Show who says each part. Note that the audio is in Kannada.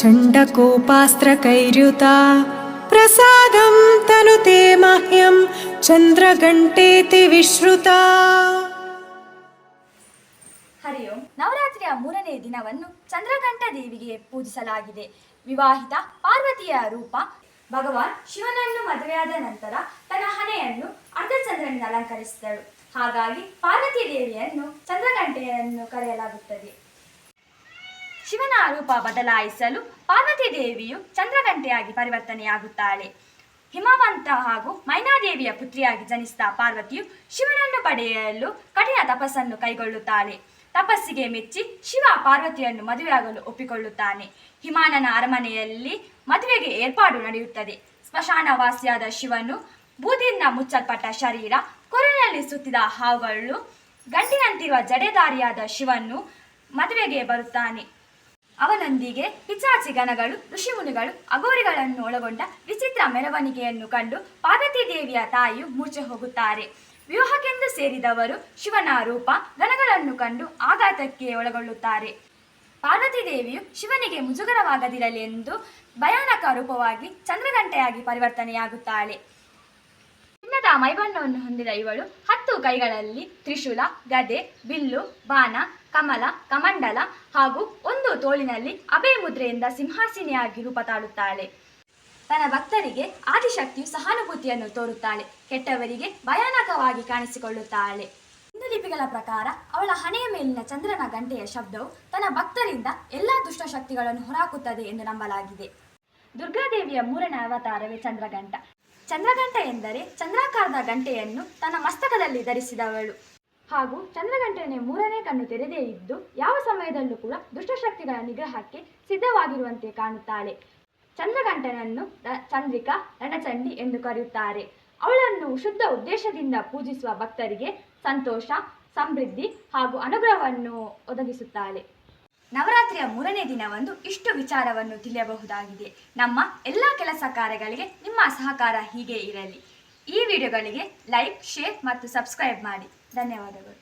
Speaker 1: चण्डकोपास्त्रकैर्युता प्रसादं तनुते मह्यं चन्द्रघण्टेति विश्रुता
Speaker 2: ಹರಿ ಓಂ ನವರಾತ್ರಿಯ ಮೂರನೇ ದಿನವನ್ನು ಚಂದ್ರಘಂಟ ದೇವಿಗೆ ಪೂಜಿಸಲಾಗಿದೆ ವಿವಾಹಿತ ಪಾರ್ವತಿಯ ರೂಪ ಭಗವಾನ್ ಶಿವನನ್ನು ಮದುವೆಯಾದ ನಂತರ ತನ್ನ ಹಣೆಯನ್ನು ಅರ್ಧಚಂದ್ರನಿಂದ ಅಲಂಕರಿಸಿದಳು ಹಾಗಾಗಿ ಪಾರ್ವತಿ ದೇವಿಯನ್ನು ಚಂದ್ರಘಂಟೆಯನ್ನು ಕರೆಯಲಾಗುತ್ತದೆ ಶಿವನ ರೂಪ ಬದಲಾಯಿಸಲು ಪಾರ್ವತಿ ದೇವಿಯು ಚಂದ್ರಗಂಟೆಯಾಗಿ ಪರಿವರ್ತನೆಯಾಗುತ್ತಾಳೆ. ಹಿಮವಂತ ಹಾಗೂ ಮೈನಾದೇವಿಯ ಪುತ್ರಿಯಾಗಿ ಜನಿಸಿದ ಪಾರ್ವತಿಯು ಶಿವನನ್ನು ಪಡೆಯಲು ಕಠಿಣ ತಪಸ್ಸನ್ನು ಕೈಗೊಳ್ಳುತ್ತಾಳೆ. ತಪಸ್ಸಿಗೆ ಮೆಚ್ಚಿ ಶಿವ ಪಾರ್ವತಿಯನ್ನು ಮದುವೆಯಾಗಲು ಒಪ್ಪಿಕೊಳ್ಳುತ್ತಾನೆ. ಹಿಮಾನನ ಅರಮನೆಯಲ್ಲಿ ಮದುವೆಗೆ ಏರ್ಪಾಡು ನಡೆಯುತ್ತದೆ. ಸ್ಮಶಾನವಾಸಿಯಾದ ಶಿವನು ಬೂದಿಯಿಂದ ಮುಚ್ಚಲ್ಪಟ್ಟ ಶರೀರ ಕೊರಳಲ್ಲಿ ಸುತ್ತಿದ ಹಾವುಗಳು ಗಂಟಿನಂತಿರುವ ಜಡೆದಾರಿಯಾದ ಶಿವನು ಮದುವೆಗೆ ಬರುತ್ತಾನೆ. ಅವನೊಂದಿಗೆ ಪಿಚಾಚಿ ಗಣಗಳು, ಋಷಿಮುನಿಗಳು ಅಗೋರಿಗಳನ್ನು ಒಳಗೊಂಡ ವಿಚಿತ್ರ ಮೆರವಣಿಗೆಯನ್ನು ಕಂಡು ಪಾರ್ವತಿ ದೇವಿಯ ತಾಯಿಯು ಮೂರ್ಛೆ ಹೋಗುತ್ತಾರೆ. ವ್ಯೂಹಕ್ಕೆಂದು ಸೇರಿದವರು ಶಿವನ ರೂಪ ಗಣಗಳನ್ನು ಕಂಡು ಆಘಾತಕ್ಕೆ ಒಳಗೊಳ್ಳುತ್ತಾರೆ. ಪಾರ್ವತಿ ದೇವಿಯು ಶಿವನಿಗೆ ಮುಜುಗರವಾಗದಿರಲಿ ಎಂದು ಭಯಾನಕ ರೂಪವಾಗಿ ಚಂದ್ರಗಂಟೆಯಾಗಿ ಪರಿವರ್ತನೆಯಾಗುತ್ತಾಳೆ. ಚಿನ್ನದ ಮೈಬಣ್ಣವನ್ನು ಹೊಂದಿದ ಇವಳು ಹತ್ತು ಕೈಗಳಲ್ಲಿ ತ್ರಿಶೂಲ, ಗದೆ, ಬಿಲ್ಲು, ಬಾಣ, ಕಮಲ, ಕಮಂಡಲ ಹಾಗೂ ಒಂದು ತೋಳಿನಲ್ಲಿ ಅಭಯ ಮುದ್ರೆಯಿಂದ ಸಿಂಹಾಸಿನಿಯಾಗಿ ರೂಪ ತಾಳುತ್ತಾಳೆ. ತನ್ನ ಭಕ್ತರಿಗೆ ಆದಿಶಕ್ತಿಯು ಸಹಾನುಭೂತಿಯನ್ನು ತೋರುತ್ತಾಳೆ. ಕೆಟ್ಟವರಿಗೆ ಭಯಾನಕವಾಗಿ ಕಾಣಿಸಿಕೊಳ್ಳುತ್ತಾಳೆ. ಲಿಪಿಗಳ ಪ್ರಕಾರ ಅವಳ ಹಣೆಯ ಮೇಲಿನ ಚಂದ್ರನ ಗಂಟೆಯ ಶಬ್ದವು ತನ್ನ ಭಕ್ತರಿಂದ ಎಲ್ಲಾ ದುಷ್ಟಶಕ್ತಿಗಳನ್ನು ಹೊರಹಾಕುತ್ತದೆ ಎಂದು ನಂಬಲಾಗಿದೆ. ದುರ್ಗಾದೇವಿಯ ಮೂರನೇ ಅವತಾರವೇ ಚಂದ್ರಗಂಟ. ಚಂದ್ರಗಂಟ ಎಂದರೆ ಚಂದ್ರಾಕಾರದ ಗಂಟೆಯನ್ನು ತನ್ನ ಮಸ್ತಕದಲ್ಲಿ ಧರಿಸಿದವಳು. ಹಾಗೂ ಚಂದ್ರಗಂಟೆಯ ಮೂರನೇ ಕಣ್ಣು ತೆರೆದೇ ಇದ್ದು ಯಾವ ಸಮಯದಲ್ಲೂ ಕೂಡ ದುಷ್ಟಶಕ್ತಿಗಳ ನಿಗ್ರಹಕ್ಕೆ ಸಿದ್ಧವಾಗಿರುವಂತೆ ಕಾಣುತ್ತಾಳೆ. ಚಂದ್ರಗಂಟನನ್ನು ಚಂದ್ರಿಕಾ, ರಣಚಂಡಿ ಎಂದು ಕರೆಯುತ್ತಾರೆ. ಅವಳನ್ನು ಶುದ್ಧ ಉದ್ದೇಶದಿಂದ ಪೂಜಿಸುವ ಭಕ್ತರಿಗೆ ಸಂತೋಷ, ಸಮೃದ್ಧಿ ಹಾಗೂ ಅನುಗ್ರಹವನ್ನು ಒದಗಿಸುತ್ತಾಳೆ. ನವರಾತ್ರಿಯ ಮೂರನೇ ದಿನವಂದು ಇಷ್ಟು ವಿಚಾರವನ್ನು ತಿಳಿಯಬಹುದಾಗಿದೆ. ನಮ್ಮ ಎಲ್ಲ ಕೆಲಸ ಕಾರ್ಯಗಳಿಗೆ ನಿಮ್ಮ ಸಹಕಾರ ಹೀಗೆ ಇರಲಿ. ಈ ವಿಡಿಯೋಗಳಿಗೆ ಲೈಕ್, ಶೇರ್ ಮತ್ತು ಸಬ್ಸ್ಕ್ರೈಬ್ ಮಾಡಿ. ಧನ್ಯವಾದಗಳು.